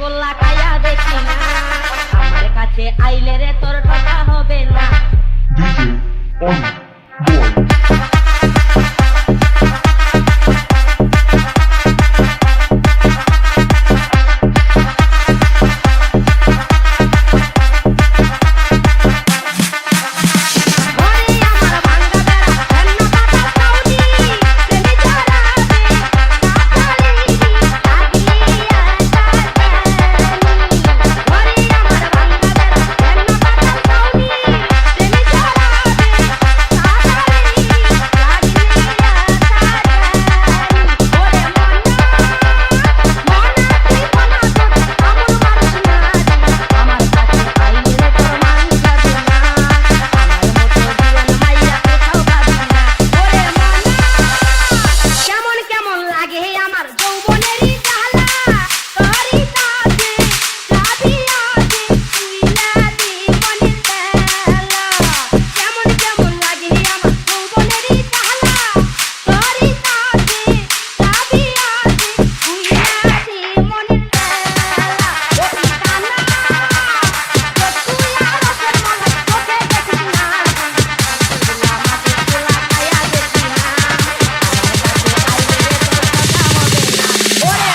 গোল্লা খায়া দেখি না। আমার কাছে আইলে রে তোর টাকা হবে না।